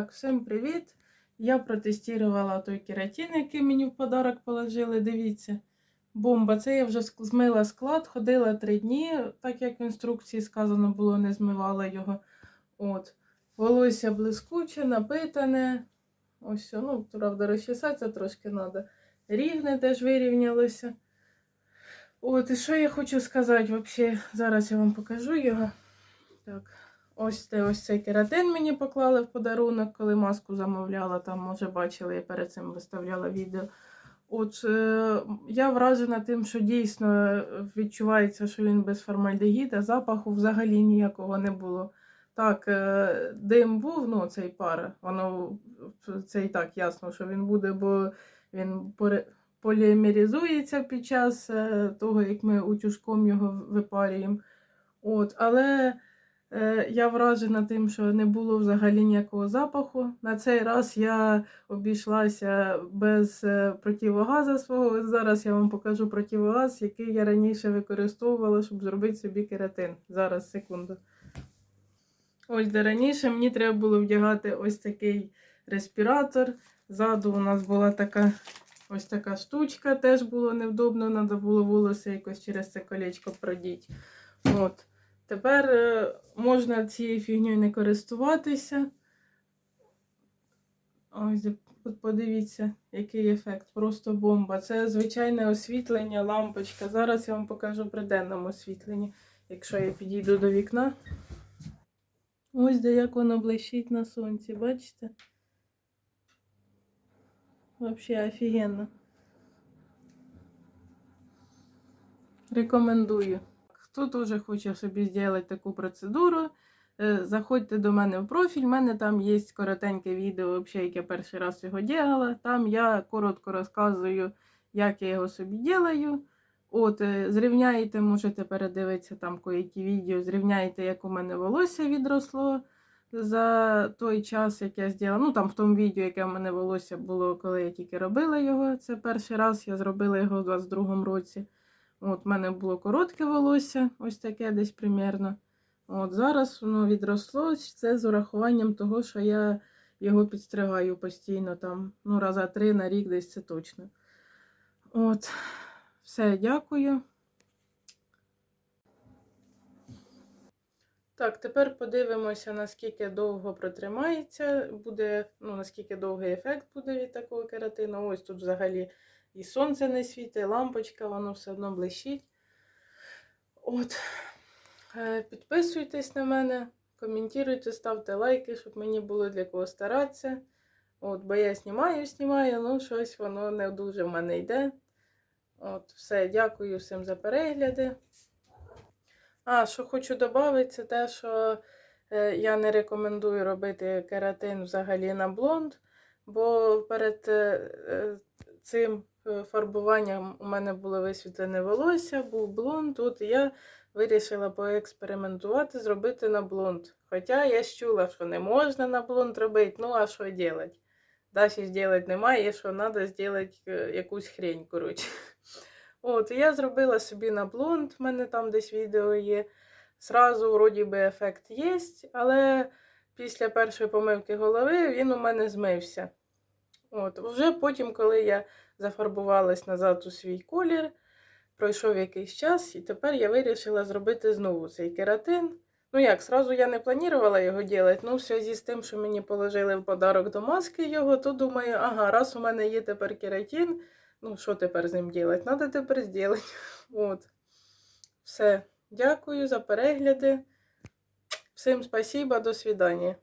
Так, всім привіт! Я протестувала той кератин, який мені в подарок положили. Дивіться, бомба. Це я вже змила склад, ходила три дні, так як в інструкції сказано було, не змивала його. От. Волосся блискуче, напитане. Ось, ну, правда, розчесатися трошки треба. Рівне теж вирівнялося. От, і що я хочу сказати, взагалі, зараз я вам покажу його. Так. Ось це ось цей кератин мені поклали в подарунок, коли маску замовляла. Там, може, бачили, я перед цим виставляла відео. От е, я вражена тим, що дійсно відчувається, що він без формальдегіда, запаху взагалі ніякого не було. Так, е, дим був, ну цей пар, воно це і так ясно, що він буде, бо він полімеризується під час е, того, як ми утюжком його випарюємо. От, але Е, Я вражена тим, що не було взагалі ніякого запаху. На цей раз я обійшлася без е, противогаза свого. Зараз я вам покажу противогаз, який я раніше використовувала, щоб зробити собі кератин. Зараз, секунду. Ось де раніше мені треба було вдягати ось такий респіратор. Ззаду у нас була така ось така штучка, теж було невдобно, треба було волосся якось через це колечко продіти. От. Тепер е, можна цією фігньою не користуватися. Ось, подивіться, який ефект. Просто бомба. Це звичайне освітлення, лампочка. Зараз я вам покажу при денному освітленні, якщо я підійду до вікна. Ось де як воно блищить на сонці, бачите? Взагалі офігенно. Рекомендую. Хто теж хоче собі зробити таку процедуру, е, заходьте до мене в профіль. У мене там є коротеньке відео, взагалі, як я перший раз його робила. Там я коротко розказую, як я його собі роблю. От, е, зрівняєте, можете передивитися там коїті відео, зрівняєте, як у мене волосся відросло за той час, як я зробила. Ну, там в тому відео, яке в мене волосся було, коли я тільки робила його. Це перший раз я зробила його у 22-му році. От, в мене було коротке волосся, ось таке десь примірно. От Зараз воно відросло. Це з урахуванням того, що я його підстригаю постійно, там, ну, раза три на рік десь це точно. От, все, дякую. Так, тепер подивимося, наскільки довго протримається, буде, ну, наскільки довгий ефект буде від такого кератину. Ось тут взагалі і сонце не світить, лампочка, воно все одно блищить. От. Е, Підписуйтесь на мене, коментуйте, ставте лайки, щоб мені було для кого старатися. От, бо я знімаю, знімаю, ну щось воно не дуже в мене йде. От, все, дякую всім за перегляди. А, що хочу додати, це те, що е, я не рекомендую робити кератин взагалі на блонд, бо перед е, цим е, фарбуванням у мене було висвітлене волосся, був блонд. От я вирішила поекспериментувати, зробити на блонд. Хоча я чула, що не можна на блонд робити, ну а що робити? Далі зробити немає, що треба зробити якусь хрень, коротше. От, я зробила собі на блонд, в мене там десь відео є. Зразу, вроді би, ефект є, але після першої помивки голови він у мене змився. От, Вже потім, коли я зафарбувалась назад у свій колір, пройшов якийсь час, і тепер я вирішила зробити знову цей кератин. Ну як, зразу я не планувала його робити, ну в зв'язку з тим, що мені положили в подарок до маски його, то думаю, ага, раз у мене є тепер кератин, ну що тепер з ним робити? Надо тепер зробити. От. Все. Дякую за перегляди. Всім спасибо, до свидання.